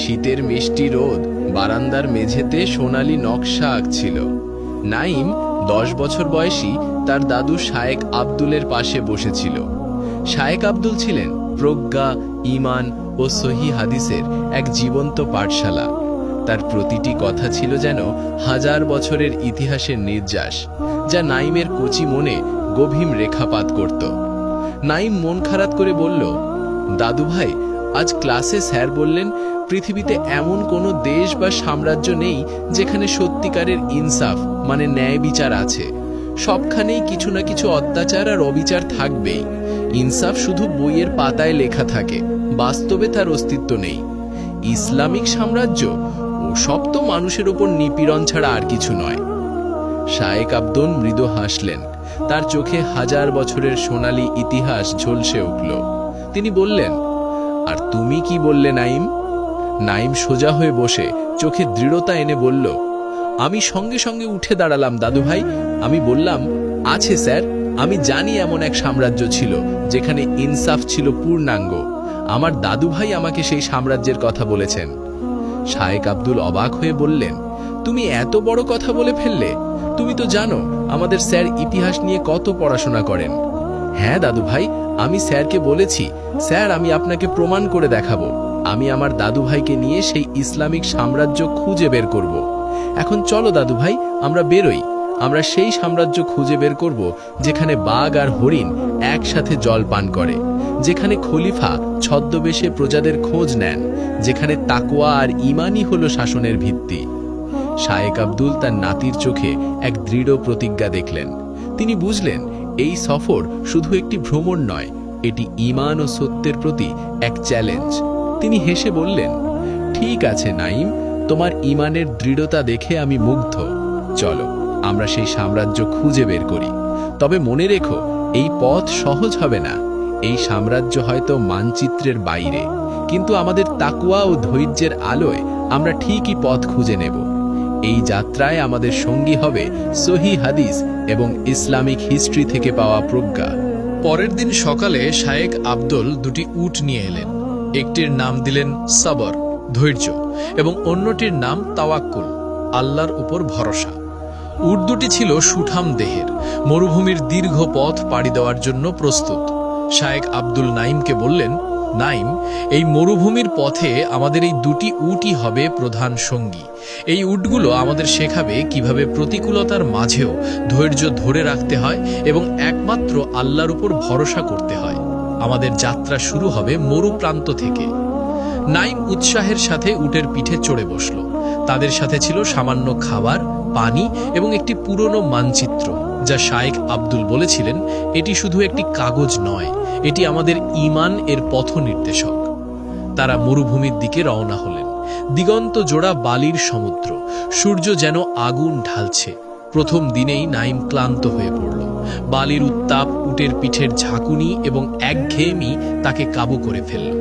শীতের মিষ্টি রোদ, বারান্দার মেঝেতে সোনালি নকশা আঁকছিল। নাইম দশ বছর বয়সী, তার দাদু শায়েক আব্দুলের পাশে বসেছিল। শায়েক আব্দুল ছিলেন প্রজ্ঞা ইমান ও সহি হাদিসের এক জীবন্ত পাঠশালা। তার প্রতিটি কথা ছিল যেন হাজার বছরের ইতিহাসের নির্যাস, যা নাইমের কচি মনে গভীর রেখাপাত করত। নাইম মন খারাপ করে বলল দাদু ভাই আজ ক্লাসে স্যার বললেন, পৃথিবীতে এমন কোনো দেশ বা সাম্রাজ্য নেই যেখানে সত্যিকারের ইনসাফ মানে ন্যায় বিচার আছে। সবখানেই কিছু না কিছু অত্যাচার আর অবিচার থাকবেই। ইনসাফ শুধু বইয়ের পাতায় লেখা থাকে, বাস্তবে তার অস্তিত্ব নেই। ইসলামিক সাম্রাজ্য ওসব তো মানুষের ওপর নিপীড়ন ছাড়া আর কিছু নয়। শায়েক আব্দুল মৃদু হাসলেন। তার চোখে হাজার বছরের সোনালী ইতিহাস ঝলসে উঠল। তিনি বললেন আর তুমি কি বললে নাইম নাইম সোজা হয়ে বসে চোখে দৃঢ়তা এনে বলল, আমি সঙ্গে সঙ্গে উঠে দাঁড়ালাম দাদু ভাই আমি বললাম, আছে স্যার, আমি জানি এমন এক সাম্রাজ্য ছিল, যেখানে ইনসাফ ছিল পূর্ণাঙ্গ। আমার দাদু ভাই আমাকে সেই সাম্রাজ্যের কথা বলেছেন। শায়েক আব্দুল অবাক হয়ে বললেন, তুমি এত বড় কথা বলে ফেললে? তুমি তো জানো, আমাদের স্যার ইতিহাস নিয়ে কত পড়াশোনা করেন। হ্যাঁ দাদু ভাই আমি স্যারকে বলেছি। স্যার, আমি আপনাকে প্রমাণ করে দেখাবো। আমি আমার দাদু ভাইকে নিয়ে সেই ইসলামিক সাম্রাজ্য খুঁজে বের করব। এখন চলো দাদু ভাই আমরা বেরোই। আমরা সেই সাম্রাজ্য খুঁজে বের করব, যেখানে বাঘ আর হরিণ একসাথে জল পান করে। যেখানে খলিফা ছদ্মবেশে প্রজাদের খোঁজ নেন। যেখানে তাকোয়া আর ইমানই হলো শাসনের ভিত্তি। শায়েক আব্দুল তার নাতির চোখে এক দৃঢ় প্রতিজ্ঞা দেখলেন। তিনি বুঝলেন এই সফর শুধু একটি ভ্রমণ নয়, এটি ইমান ও সত্যের প্রতি এক চ্যালেঞ্জ তিনি হেসে বললেন, ঠিক আছে নাইম তোমার ইমানের দৃঢ়তা দেখে আমি মুগ্ধ। চলো, আমরা সেই সাম্রাজ্য খুঁজে বের করি। তবে মনে রেখো, এই পথ সহজ হবে না। এই সাম্রাজ্য হয়তো মানচিত্রের বাইরে। কিন্তু আমাদের তাকুয়া ও ধৈর্যের আলোয় আমরা ঠিকই পথ খুঁজে নেব। এই যাত্রায় আমাদের সঙ্গী হবে সহি হাদিস এবং ইসলামিক হিস্ট্রি থেকে পাওয়া প্রজ্ঞা। পরের দিন সকালে শায়েক আব্দুল দুটি উট নিয়ে এলেন। একটির নাম দিলেন সাবর, ধৈর্য, এবং অন্যটির নাম তাওয়াক্কুল, আল্লাহর উপর ভরসা। উট দুটি ছিল সুঠাম দেহের, মরুভূমির দীর্ঘ পথ পাড়ি দেওয়ার জন্য প্রস্তুত। শায়েক আব্দুল নাইমকে বললেন নাইম, এই মরুভূমির পথে আমাদের এই দুটি উটই হবে প্রধান সঙ্গী। এই উটগুলো আমাদের শেখাবে কীভাবে প্রতিকূলতার মাঝেও ধৈর্য ধরে রাখতে হয় এবং একমাত্র আল্লাহর উপর ভরসা করতে হয়। আমাদের যাত্রা শুরু হবে মরু প্রান্ত থেকে। নাইম উৎসাহের সাথে উটের পিঠে চড়ে বসল। তাদের সাথে ছিল সামান্য খাবার, পানি এবং একটি পুরনো মানচিত্র। যা শায়েক আব্দুল বলেছিলেন, এটি শুধু একটি কাগজ নয়, এটি আমাদের ইমান এর পথ নির্দেশক তারা মরুভূমির দিকে রওনা হলেন। দিগন্ত জোড়া বালির সমুদ্র, সূর্য যেন আগুন ঢালছে। প্রথম দিনেই নাইম ক্লান্ত হয়ে পড়ল। বালির উত্তাপ, উটের পিঠের ঝাঁকুনি এবং একঘেয়েমি তাকে কাবু করে ফেলল।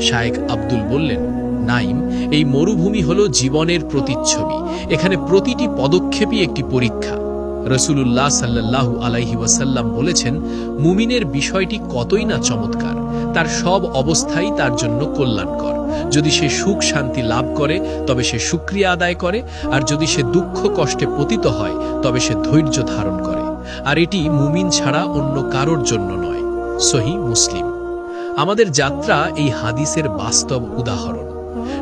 শায়েক আব্দুল বললেন, নাইম, এই মরুভূমি হল জীবনের প্রতিচ্ছবি। এখানে প্রতিটি পদক্ষেপই একটি পরীক্ষা। রসুলুল্লাহ সাল্লাল্লাহু আলাইহি ওয়াসাল্লাম বলেছেন, মুমিনের বিষয়টি কতই না চমৎকার, তার সব অবস্থাই তার জন্য কল্যাণকর। যদি সে সুখ শান্তি লাভ করে, তবে সে সুক্রিয়া আদায় করে, আর যদি সে দুঃখ কষ্টে পতিত হয়, তবে সে ধৈর্য ধারণ করে। আর এটি মুমিন ছাড়া অন্য কারোর জন্য নয়, সহি মুসলিম। আমাদের যাত্রা এই হাদিসের বাস্তব উদাহরণ।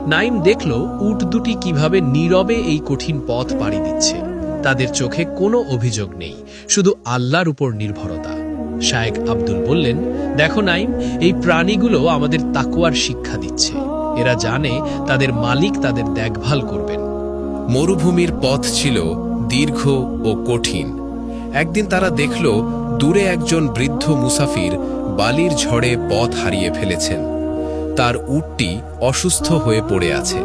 নাইম দেখল, উট দুটি কীভাবে নীরবে এই কঠিন পথ পাড়ি দিচ্ছে। তাদের চোখে কোনো অভিযোগ নেই, শুধু আল্লাহর উপর নির্ভরতা। শায়েক আব্দুল বললেন, দেখো নাইম, এই প্রাণীগুলো আমাদের তাকুয়ার শিক্ষা দিচ্ছে। এরা জানে তাদের মালিক তাদের দেখভাল করবেন। মরুভূমির পথ ছিল দীর্ঘ ও কঠিন। একদিন তারা দেখল, দূরে একজন বৃদ্ধ মুসাফির বালির ঝড়ে পথ হারিয়ে ফেলেছেন। তার উটটি অসুস্থ হয়ে পড়ে আছে।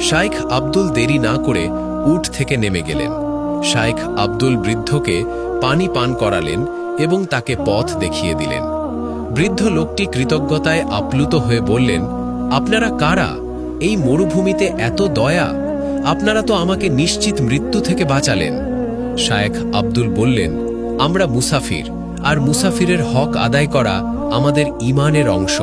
শাইখ আব্দুল দেরি না করে উট থেকে নেমে গেলেন। শাইখ আব্দুল বৃদ্ধকে পানি পান করালেন এবং তাকে পথ দেখিয়ে দিলেন। বৃদ্ধ লোকটি কৃতজ্ঞতায় আপ্লুত হয়ে বললেন, আপনারা কারা? এই মরুভূমিতে এত দয়া? আপনারা তো আমাকে নিশ্চিত মৃত্যু থেকে বাঁচালেন। শায়েখ আব্দুল বললেন, আমরা মুসাফির, আর মুসাফিরের হক আদায় করা আমাদের ইমানের অংশ।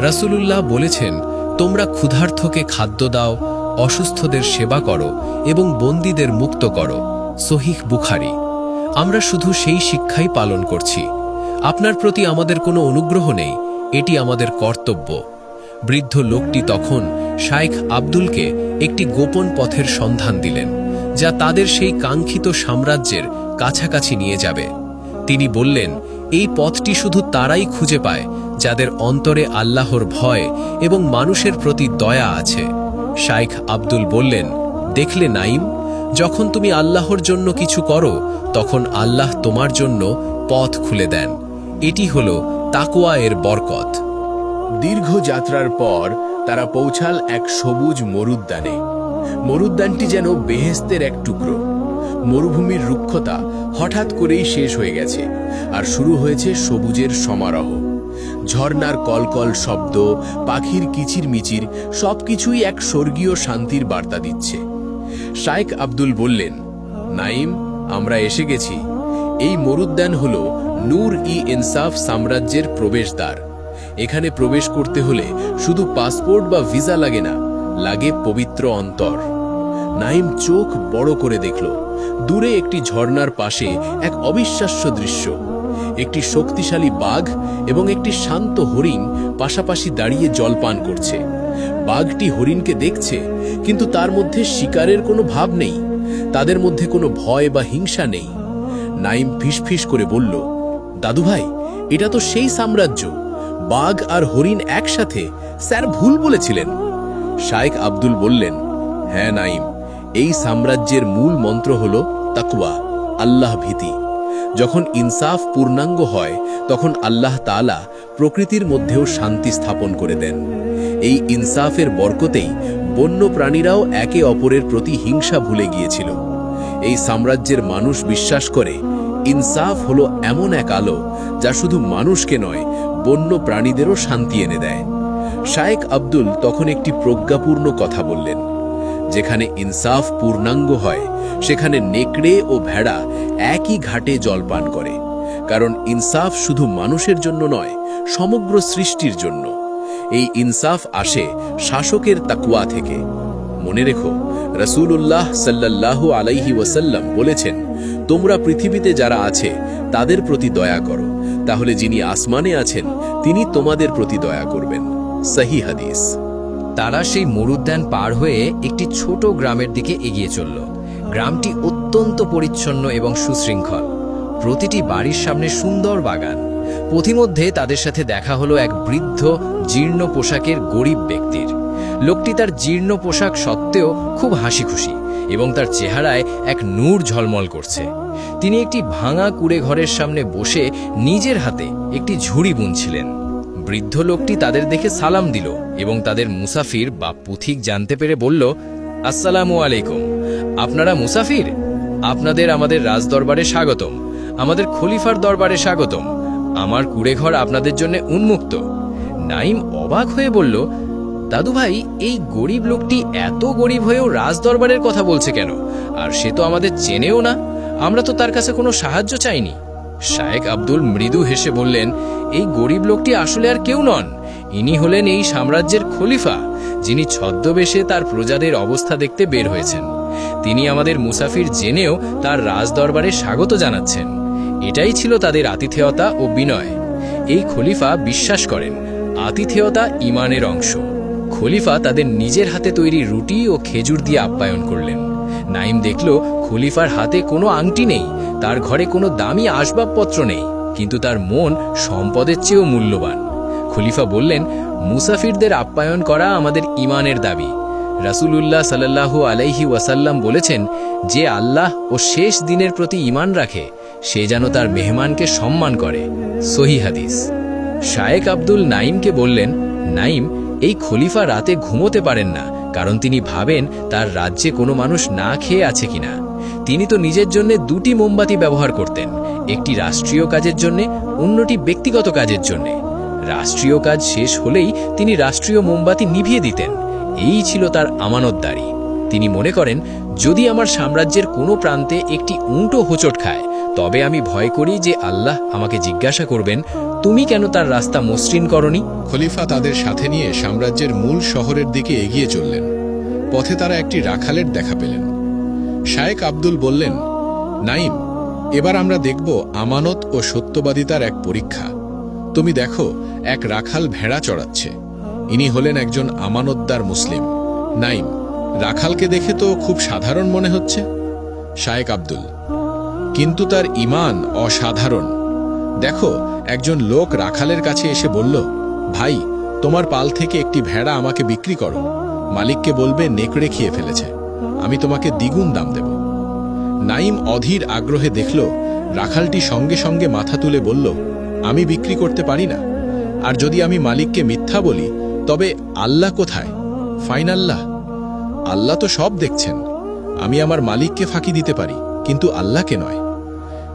রাসূলুল্লাহ বলেছেন, তোমরা ক্ষুধার্থকে খাদ্য দাও, অসুস্থদের সেবা করো এবং বন্দীদের মুক্ত করো। সহিহ বুখারি। আমরা শুধু সেই শিক্ষাই পালন করছি। আপনার প্রতি আমাদের কোনো অনুগ্রহ নেই, এটি আমাদের কর্তব্য। বৃদ্ধ লোকটি তখন শাইখ আব্দুলকে একটি গোপন পথের সন্ধান দিলেন, যা তাদের সেই কাঙ্ক্ষিত সাম্রাজ্যের কাছাকাছি নিয়ে যাবে। তিনি বললেন, এই পথটি শুধু তারাই খুঁজে পায়, যাদের অন্তরে আল্লাহর ভয় এবং মানুষের প্রতি দয়া আছে। শাইখ আব্দুল বললেন, দেখলে নাইম যখন তুমি আল্লাহর জন্য কিছু করো, তখন আল্লাহ তোমার জন্য পথ খুলে দেন। এটি হল তাকোয়া এর বরকত। দীর্ঘ যাত্রার পর তারা পৌঁছাল এক সবুজ মরুদ্যানে। মরুদ্যানটি যেন বেহেস্তের এক টুকরো। মরুভূমির রুক্ষতা হঠাৎ করেই শেষ হয়ে গেছে আর শুরু হয়েছে সবুজের সমারোহ। ঝর্ণার কলকল শব্দ, পাখির কিচিরমিচির, সবকিছুই এক স্বর্গীয় শান্তির বার্তা দিচ্ছে। শাইখ আব্দুল বললেন নাইম আমরা এসে গেছি। এই মরুদ্যান হল নূর ই ইনসাফ সাম্রাজ্যের প্রবেশদ্বার। এখানে প্রবেশ করতে হলে শুধু পাসপোর্ট বা ভিসা লাগে না, লাগে পবিত্র অন্তর। নাইম চোখ বড় করে দেখল, দূরে একটি ঝর্ণার পাশে এক অবিশ্বাস্য দৃশ্য। একটি শক্তিশালী বাঘ এবং একটি শান্ত হরিণ পাশাপাশি দাঁড়িয়ে জলপান করছে। বাঘটি হরিণকে দেখছে, কিন্তু তার মধ্যে শিকারের কোনো ভাব নেই। তাদের মধ্যে কোনো ভয় বা হিংসা নেই। নাইম ফিসফিস করে বলল দাদু ভাই এটা তো সেই সাম্রাজ্য। বাঘ আর হরিণ একসাথে স্যার ভুল বলেছিলেন। শাইখ আব্দুল বললেন হ্যাঁ নাইম, এই সাম্রাজ্যের মূল মন্ত্র হল তাকুয়া আল্লাহ ভীতি। যখন ইনসাফ পূর্ণাঙ্গ হয়, তখন আল্লাহ তাআলা প্রকৃতির মধ্যেও শান্তি স্থাপন করে দেন। এই ইনসাফের বরকতেই বন্য প্রাণীরাও একে অপরের প্রতি হিংসা ভুলে গিয়েছিল। এই সাম্রাজ্যের মানুষ বিশ্বাস করে, ইনসাফ হলো এমন এক আলো যা শুধু মানুষকে নয় বন্য প্রাণীদেরও শান্তি এনে দেয়। শায়েক আব্দুল তখন একটি প্রজ্ঞাপূর্ণ কথা বললেন। যেখানে ইনসাফ পূর্ণাঙ্গ হয়, সেখানে নেকড়ে ও ভেড়া একই ঘাটে জলপান করে। কারণ ইনসাফ শুধু মানুষের জন্য নয়, সমগ্র সৃষ্টির জন্য। এই ইনসাফ আসে শাসকের তাকুয়া থেকে। মনে রেখো রসুল্লাহ সাল্লাল্লাহু আলাইহি ওয়াসাল্লাম বলেছেন, তোমরা পৃথিবীতে যারা আছে, তাদের প্রতি দয়া করো। তাহলে যিনি আসমানে আছেন, তিনি তোমাদের প্রতি দয়া করবেন। সহি হাদিস। তারা সেই মরুদ্যান পার হয়ে একটি ছোট গ্রামের দিকে এগিয়ে চলল। গ্রামটি অত্যন্ত পরিচ্ছন্ন এবং সুশৃঙ্খল। প্রতিটি বাড়ির সামনে সুন্দর বাগান। পথিমধ্যে তাদের সাথে দেখা হলো এক বৃদ্ধ, জীর্ণ পোশাকের গরিব ব্যক্তির। লোকটি তার জীর্ণ পোশাক সত্ত্বেও খুব হাসি খুশি এবং তার চেহারায় এক নূর ঝলমল করছে। তিনি একটি ভাঙা কুড়ে ঘরের সামনে বসে নিজের হাতে একটি ঝুড়ি বুনছিলেন। বৃদ্ধ লোকটি তাদের দেখে সালাম দিল এবং তাদের মুসাফির বা পুথিক জানতে পেরে বলল, আসসালামু আলাইকুম। আপনারা মুসাফির? আপনাদের আমাদের রাজদরবারে স্বাগতম। আমাদের খলিফার দরবারে স্বাগতম। আমার কুড়েঘর আপনাদের জন্য উন্মুক্ত। নাইম অবাক হয়ে বলল দাদু ভাই এই গরিব লোকটি এত গরিব হয়েও রাজদরবারের কথা বলছে কেন? আর সে তো আমাদের চেনেও না। আমরা তো তার কাছে কোনো সাহায্য চাইনি। শায়েক আব্দুল মৃদু হেসে বললেন, এই গরিব লোকটি আসলে আর কেউ নন। ইনি হলেন এই সাম্রাজ্যের খলিফা, যিনি ছদ্মবেশে তার প্রজাদের অবস্থা দেখতে বের হয়েছেন। তিনি আমাদের মুসাফির জেনেও তার রাজদরবারে স্বাগত জানাচ্ছেন। এটাই ছিল তাদের আতিথেয়তা ও বিনয়। এই খলিফা বিশ্বাস করেন, আতিথেয়তা ইমানের অংশ। খলিফা তাদের নিজের হাতে তৈরি রুটি ও খেজুর দিয়ে আপ্যায়ন করলেন। নাইম দেখল খলিফার হাতে কোনো আংটি নেই তার ঘরে কোনো দামি আসবাবপত্র নেই, কিন্তু তার মন সম্পদের চেয়েও মূল্যবান। খলিফা বললেন, মুসাফিরদের আপ্যায়ন করা আমাদের ইমানের দাবি। রাসূলুল্লাহ সাল্লাল্লাহু আলাইহি ওয়াসাল্লাম বলেছেন, যে আল্লাহ ও শেষ দিনের প্রতি ইমান রাখে, সে যেন তার মেহমানকে সম্মান করে। সহি হাদিস। শায়েক আব্দুল নাইমকে বললেন নাইম এই খলিফা রাতে ঘুমোতে পারেন না, কারণ তিনি ভাবেন তার রাজ্যে কোনো মানুষ না খেয়ে আছে কিনা। তিনি তো নিজের জন্য দুটি মোমবাতি ব্যবহার করতেন, একটি রাষ্ট্রীয় কাজের জন্য, অন্যটি ব্যক্তিগত কাজের জন্য। রাষ্ট্রীয় কাজ শেষ হলেই তিনি রাষ্ট্রীয় মোমবাতি নিভিয়ে দিতেন। এই ছিল তার আমানতদারি। তিনি মনে করেন, যদি আমার সাম্রাজ্যের কোনো প্রান্তে একটি উঁটো হোঁচট খায়, তবে আমি ভয় করি যে আল্লাহ আমাকে জিজ্ঞাসা করবেন, তুমি কেন তার রাস্তা মসৃণ করনি? খলিফা তাদের সাথে নিয়ে সাম্রাজ্যের মূল শহরের দিকে এগিয়ে চললেন। পথে তারা একটি রাখালের দেখা পেলেন। শায়েক আব্দুল বললেন নাইম এবার আমরা দেখব আমানত ও সত্যবাদিতার এক পরীক্ষা। তুমি দেখো, এক রাখাল ভেড়া চড়াচ্ছে। ইনি হলেন একজন আমানতদার মুসলিম। নাইম রাখালকে দেখে তো খুব সাধারণ মনে হচ্ছে। শায়েক আব্দুল, কিন্তু তার ইমান অসাধারণ। দেখো, একজন লোক রাখালের কাছে এসে বলল, ভাই, তোমার পাল থেকে একটি ভেড়া আমাকে বিক্রি করো। মালিককে বলবে নেকড়ে খেয়ে ফেলেছে আমি তোমাকে দ্বিগুণ দাম দেব। নাইম অধীর আগ্রহে দেখল, রাখালটি সঙ্গে সঙ্গে মাথা তুলে বলল, আমি বিক্রি করতে পারি না। আর যদি আমি মালিককে মিথ্যা বলি, তবে আল্লাহ কোথায়? ফাইন আল্লাহ। আল্লাহ তো সব দেখছেন। আমি আমার মালিককে ফাঁকি দিতে পারি, কিন্তু আল্লাহকে নয়।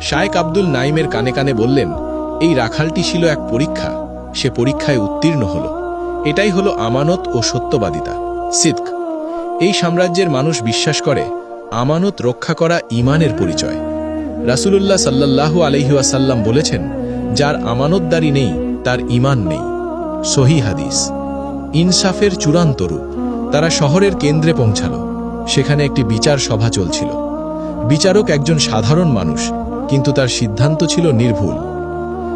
শায়েক আব্দুল নাইমের কানে কানে বললেন, এই রাখালটি ছিল এক পরীক্ষা। সে পরীক্ষায় উত্তীর্ণ হল। এটাই হলো আমানত ও সত্যবাদিতা। সিদ্ক। এই সাম্রাজ্যের মানুষ বিশ্বাস করে আমানত রক্ষা করা ইমানের পরিচয়। রাসূলুল্লাহ সাল্লাল্লাহু আলহিউসাল্লাম বলেছেন, যার আমানতদারি নেই, তার ইমান নেই। সহি হাদিস। ইনসাফের চূড়ান্ত রূপ তারা শহরের কেন্দ্রে পৌঁছাল, সেখানে একটি বিচার সভা চলছিল। বিচারক একজন সাধারণ মানুষ, কিন্তু তার সিদ্ধান্ত ছিল নির্ভুল।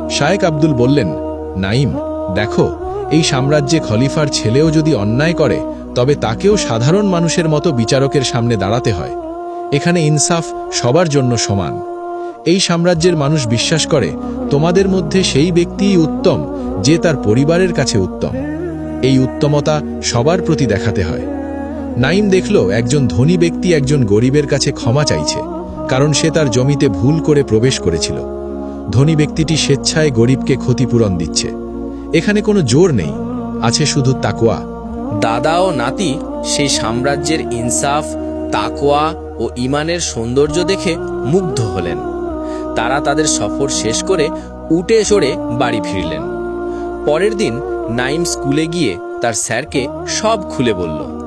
শায়েক আব্দুল বললেন নাইম দেখো, এই সাম্রাজ্যে খলিফার ছেলেও যদি অন্যায় করে তবে তাকেও সাধারণ মানুষের মতো বিচারকের সামনে দাঁড়াতে হয়। এখানে ইনসাফ সবার জন্য সমান। এই সাম্রাজ্যের মানুষ বিশ্বাস করে, তোমাদের মধ্যে সেই ব্যক্তিই উত্তম, যে তার পরিবারের কাছে উত্তম। এই উত্তমতা সবার প্রতি দেখাতে হয়। নাইম দেখল, একজন ধনী ব্যক্তি একজন গরিবের কাছে ক্ষমা চাইছে, কারণ সে তার জমিতে ভুল করে প্রবেশ করেছিল। ধনী ব্যক্তিটি স্বেচ্ছায় গরিবকে ক্ষতিপূরণ দিচ্ছে। এখানে কোনো জোর নেই, আছে শুধু তাকোয়া দাদা ও নাতি সেই সাম্রাজ্যের ইনসাফ তাকোয়া ও ইমানের সৌন্দর্য দেখে মুগ্ধ হলেন। তারা তাদের সফর শেষ করে উঠে চড়ে বাড়ি ফিরলেন। পরের দিন নাইম স্কুলে গিয়ে তার স্যারকে সব খুলে বলল।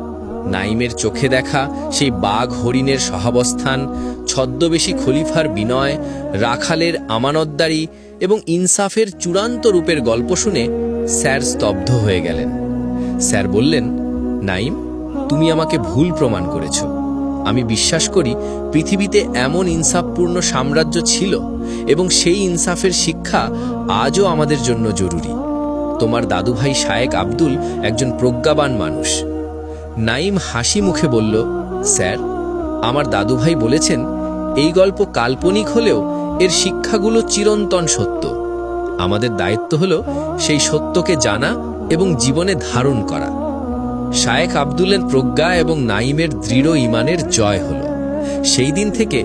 নাইমের চোখে দেখা সেই বাঘ হরিণের সহাবস্থান, ছদ্মবেশী খলিফার বিনয়, রাখালের আমানতদারি এবং ইনসাফের চূড়ান্ত রূপের গল্প শুনে স্যার স্তব্ধ হয়ে গেলেন। স্যার বললেন নাইম তুমি আমাকে ভুল প্রমাণ করেছ। আমি বিশ্বাস করি পৃথিবীতে এমন ইনসাফপূর্ণ সাম্রাজ্য ছিল এবং সেই ইনসাফের শিক্ষা আজও আমাদের জন্য জরুরি। তোমার দাদুভাই শায়েক আব্দুল একজন প্রজ্ঞাবান মানুষ। নাইম হাসি মুখে বলল, স্যার, আমার দাদুভাই বলেছেন, এই গল্প কাল্পনিক হলেও এর শিক্ষাগুলো চিরন্তন সত্য। আমাদের দায়িত্ব হলো সেই সত্যকে জানা এবং জীবনে ধারণ করা। শায়েখ আব্দুলের প্রজ্ঞা এবং নাইমের দৃঢ় ইমানের জয় হল। সেই দিন থেকে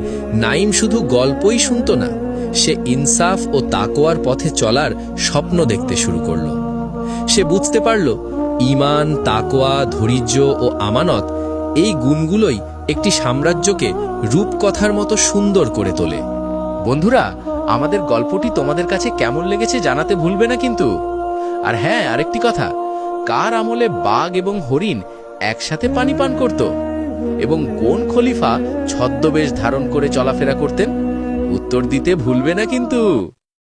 নাইম শুধু গল্পই শুনত না, সে ইনসাফ ও তাকোয়ার পথে চলার স্বপ্ন দেখতে শুরু করল। সে বুঝতে পারল ইমান তাকোয়া ধৈর্য ও আমানত এই গুণগুলোই একটি সাম্রাজ্যকে রূপকথার মতো সুন্দর করে তোলে। বন্ধুরা, আমাদের গল্পটি তোমাদের কাছে কেমন লেগেছে জানাতে ভুলবে না কিন্তু। আর হ্যাঁ আরেকটি কথা। কার আমলে বাঘ এবং হরিণ একসাথে পানি পান করত? এবং কোন খলিফা ছদ্মবেশ ধারণ করে চলাফেরা করতেন? উত্তর দিতে ভুলবে না কিন্তু।